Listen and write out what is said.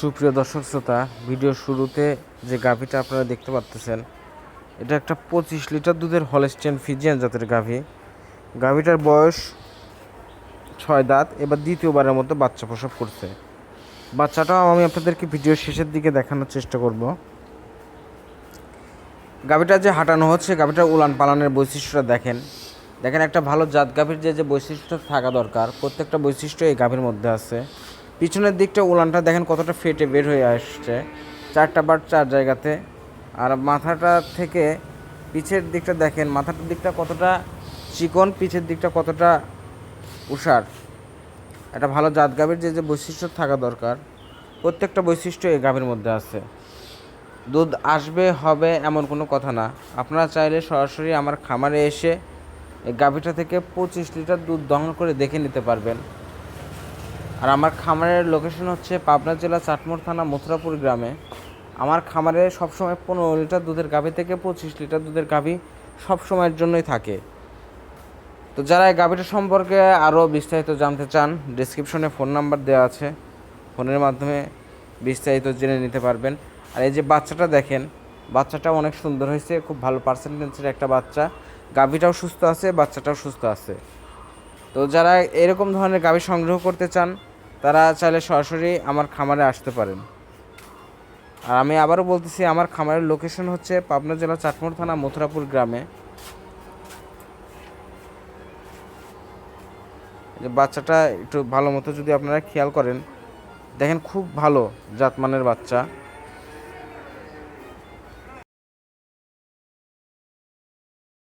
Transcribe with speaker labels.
Speaker 1: সুপ্রিয় দর্শক শ্রোতা ভিডিও শুরুতে যে গাভীটা আপনারা দেখতে পাচ্তেছেন এটা একটা পঁচিশ লিটার দুধের হলেস্টেন ফিজিয়ান জাতের গাভী। গাভীটার বয়স ছয় দাঁত, এবার দ্বিতীয়বারের মতো বাচ্চা প্রসব করছে। বাচ্চাটাও আমি আপনাদেরকে ভিডিও শেষের দিকে দেখানোর চেষ্টা করব। গাভীটা যে হাঁটানো হচ্ছে গাভীটার উলান পালানের বৈশিষ্ট্যটা দেখেন। দেখেন একটা ভালো জাত গাভীর যে যে বৈশিষ্ট্য থাকা দরকার, প্রত্যেকটা বৈশিষ্ট্য এই গাভীর মধ্যে আছে। পিছনের দিকটা উলানটা দেখেন কতটা ফেটে বের হয়ে আসছে। চারটা বার চার জায়গাতে। আর মাথাটা থেকে পিছের দিকটা দেখেন, মাথাটার দিকটা কতটা চিকন, পিছের দিকটা কতটা উষার। একটা ভালো জাত গাভীর যে যে বৈশিষ্ট্য থাকা দরকার, প্রত্যেকটা বৈশিষ্ট্য এই গাভীর মধ্যে আছে। দুধ আসবে, হবে এমন কোনো কথা না। আপনারা চাইলে সরাসরি আমার খামারে এসে এই গাভীটা থেকে পঁচিশ লিটার দুধ দহন করে দেখে নিতে পারবেন। আর আমার খামারের লোকেশন হচ্ছে পাবনা জেলা চাটমোড় থানা, মথুরাপুর গ্রামে। আমার খামারে সবসময় পনেরো লিটার দুধের গাভী থেকে পঁচিশ লিটার দুধের গাভী সব সময়ের জন্যই থাকে। তো যারা এই গাভীটা সম্পর্কে আরও বিস্তারিত জানতে চান ডিসক্রিপশনে ফোন নাম্বার দেওয়া আছে। ফোনের মাধ্যমে বিস্তারিত জেনে নিতে পারবেন। আর এই যে বাচ্চাটা দেখেন, বাচ্চাটা অনেক সুন্দর হয়েছে, খুব ভালো পার্সেন্টেজের একটা বাচ্চা। গাভীটাও সুস্থ আছে, বাচ্চাটাও সুস্থ আছে। তো যারা এরকম ধরনের গাভী সংগ্রহ করতে চান তারা চাইলে সরাসরি আমার খামারে আসতে পারেন। আর আমি আবারও বলতেছি, আমার খামারের লোকেশন হচ্ছে পাবনা জেলা চাটমোড় থানা, মথুরাপুর গ্রামে। যে বাচ্চাটা একটু ভালো মতো যদি আপনারা খেয়াল করেন, দেখেন খুব ভালো জাতমানের বাচ্চা।